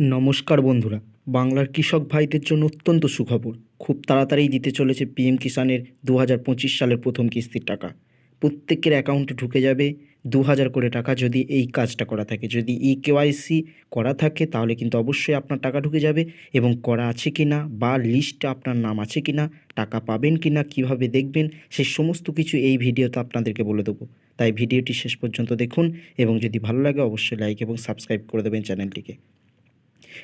নমস্কার বন্ধুরা, বাংলার কৃষক ভাইদের জন্য অত্যন্ত সুখবর। খুব তাড়াতাড়ি দিতে চলেছে পিএম কিষানের দু সালের প্রথম কিস্তির টাকা। প্রত্যেকের অ্যাকাউন্টে ঢুকে যাবে দু হাজার করে টাকা যদি এই কাজটা করা থাকে। যদি ই কেওয়াইসি করা থাকে, তাহলে কিন্তু অবশ্যই আপনার টাকা ঢুকে যাবে এবং করা আছে কি না বা লিস্টে আপনার নাম আছে কি না টাকা পাবেন কি না কীভাবে দেখবেন সেই সমস্ত কিছু এই ভিডিওতে আপনাদেরকে বলে দেবো। তাই ভিডিওটি শেষ পর্যন্ত দেখুন এবং যদি ভালো লাগে অবশ্যই লাইক এবং সাবস্ক্রাইব করে দেবেন চ্যানেলটিকে।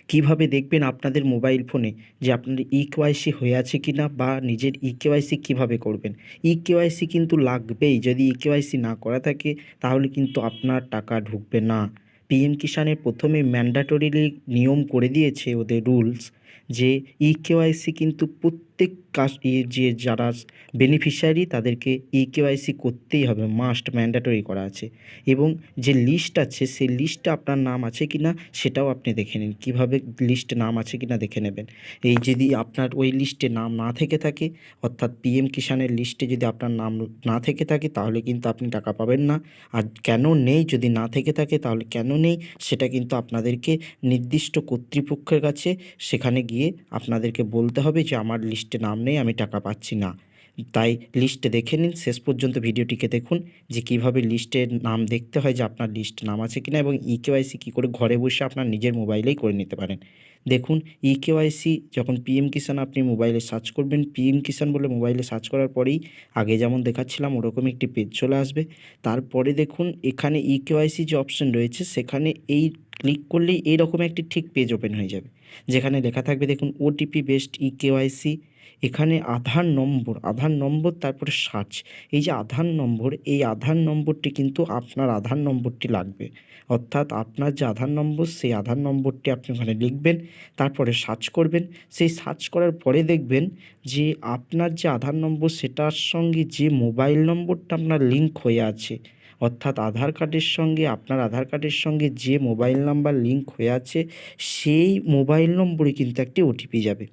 কীভাবে দেখবেন আপনাদের মোবাইল ফোনে যে আপনার ই কেওয়াইসি হয়ে আছে কি না বা নিজের ই কেওয়াইসি কীভাবে করবেন? ই কেওয়াইসি কিন্তু লাগবেই। যদি ই কেওয়াইসি না করা থাকে, তাহলে কিন্তু আপনার টাকা ঢুকবে না। পিএম কিষাণের প্রথমে ম্যান্ডাটরিলি নিয়ম করে দিয়েছে ওদের রুলস। যে ই কেওয়াইসি কিন্তু প্রত্যেক কাজ যে যারা বেনিফিশিয়ারি তাদেরকে ই কেওয়াইসি করতেই হবে মাস্ট ম্যান্ডাটরি করা আছে। এবং যে লিস্ট আছে, সেই লিস্টে আপনার নাম আছে কি না সেটাও আপনি দেখে নিন। কীভাবে লিস্টে নাম আছে কি না দেখে নেবেন। এই যদি আপনার ওই লিস্টে নাম না থেকে থাকে, অর্থাৎ পিএম কিষানের লিস্টে যদি আপনার নাম না থেকে থাকে, তাহলে কিন্তু আপনি টাকা পাবেন না। আর কেন নেই যদি না থেকে থাকে, তাহলে কেন নেই, সেটা কিন্তু আপনাদেরকে নির্দিষ্ট কর্তৃপক্ষের কাছে সেখানে গিয়ে আপনাদেরকে বলতে হবে যে আমার লিস্টে নাম নেই আমি টাকা পাচ্ছি না। তাই লিস্টে দেখে নিন। শেষ পর্যন্ত ভিডিওটিকে দেখুন যে কীভাবে লিস্টের নাম দেখতে হয়, যে আপনার লিস্ট নাম আছে কিনা এবং ই কেওয়াইসি কী করে ঘরে বসে আপনার নিজের মোবাইলেই করে নিতে পারেন। দেখুন ই কেওয়াইসি যখন পিএম কিষাণ আপনি মোবাইলে সার্চ করবেন পিএম কিষাণ বলে মোবাইলে সার্চ করার পরেই আগে যেমন দেখাচ্ছিলাম ওরকম একটি পেজ চলে আসবে। তারপরে দেখুন, এখানে ই কেওয়াইসি যে অপশান রয়েছে, সেখানে এই ক্লিক করলেই এইরকম একটি ঠিক পেজ ওপেন হয়ে যাবে। যেখানে লেখা থাকবে, দেখুন ওটিপি বেসড ই কেওয়াইসি এখানে আধার নম্বর আধার নম্বর, তারপরে সার্চ এই যে আধার নম্বর, এই আধার নম্বরটি কিন্তু আপনার আধার নম্বরটি লাগবে। অর্থাৎ আপনার যে আধার নম্বর, সেই আধার নম্বরটি আপনি ওখানে লিখবেন, তারপরে সার্চ করবেন। সেই সার্চ করার পরে দেখবেন যে আপনার যে আধার নম্বর, সেটার সঙ্গে যে মোবাইল নম্বরটা আপনার লিঙ্ক হয়ে আছে, অর্থাৎ আধার কার্ডের সঙ্গে, আপনার আধার কার্ডের সঙ্গে যে মোবাইল নাম্বার লিঙ্ক হয়ে আছে, সেই মোবাইল নম্বরে কিন্তু একটি ওটিপি যাবে।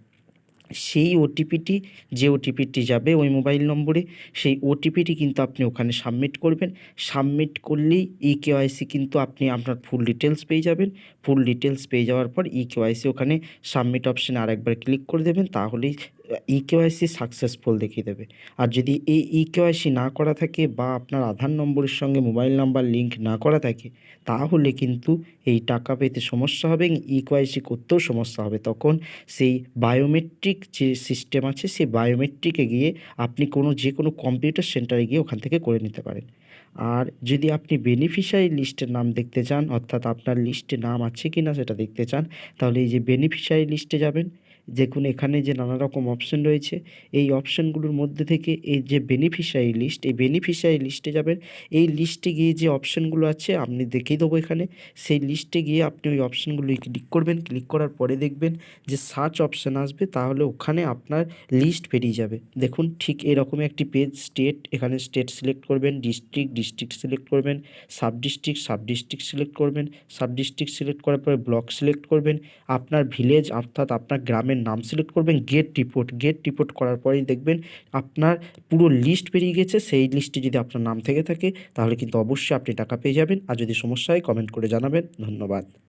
সেই ওটিপিটি যে ওটিপিটি যাবে ওই মোবাইল নম্বরে, সেই ওটিপিটি কিন্তু আপনি ওখানে সাবমিট করবেন। সাবমিট করলেই ই কেওয়াইসি কিন্তু আপনি আপনার ফুল ডিটেলস পেয়ে যাবেন। ফুল ডিটেলস পেয়ে যাওয়ার পর ই কেওয়াইসি ওখানে সাবমিট অপশানে আরেকবার ক্লিক করে দেবেন, তাহলেই ই কেওয়াইসি সাকসেসফুল দেখিয়ে দেবে। আর যদি এই ই কেওয়াইসি না করা থাকে বা আপনার আধার নম্বরের সঙ্গে মোবাইল নাম্বার লিঙ্ক না করা থাকে, তাহলে কিন্তু এই টাকা পেতে সমস্যা হবে ই কেওয়াইসি করতেও সমস্যা হবে। তখন সেই বায়োমেট্রিক যে সিস্টেম আছে, সেই বায়োমেট্রিকে গিয়ে আপনি কোনো যে কোনো কম্পিউটার সেন্টারে গিয়ে ওখান থেকে করে নিতে পারেন। আর যদি আপনি বেনিফিশিয়ারি লিস্টের নাম দেখতে চান, অর্থাৎ আপনার লিস্টে নাম আছে কি না সেটা দেখতে চান, তাহলে এই যে বেনিফিশিয়ারি লিস্টে যাবেন। দেখুন, এখানে যে নানা রকম অপশন রয়েছে, এই অপশানগুলোর মধ্যে থেকে এই যে বেনিফিশিয়ারি লিস্ট এই বেনিফিশিয়ারি লিস্টে যাবেন। এই লিস্টে গিয়ে যে অপশানগুলো আছে আপনি দেখিয়ে দেবো এখানে। সেই লিস্টে গিয়ে আপনি ওই অপশানগুলো ক্লিক করবেন। ক্লিক করার পরে দেখবেন যে সার্চ অপশান আসবে, তাহলে ওখানে আপনার লিস্ট বেরিয়ে যাবে। দেখুন, ঠিক এরকম একটি পেজ স্টেট এখানে স্টেট সিলেক্ট করবেন ডিস্ট্রিক্ট ডিস্ট্রিক্ট সিলেক্ট করবেন sub district sub district select করবেন সাব ডিস্ট্রিক্ট সিলেক্ট করার পরে ব্লক সিলেক্ট করবেন। আপনার ভিলেজ অর্থাৎ আপনার গ্রামের নাম সিলেক্ট করবেন গেট রিপোর্ট গেট রিপোর্ট করার পরেই দেখবেন আপনার পুরো লিস্ট বেরিয়ে গেছে। সেই লিস্টে যদি আপনার নাম থেকে থাকে, তাহলে কিন্তু অবশ্যই আপনি টাকা পেয়ে যাবেন। আর যদি সমস্যা হয় কমেন্ট করে জানাবেন। ধন্যবাদ।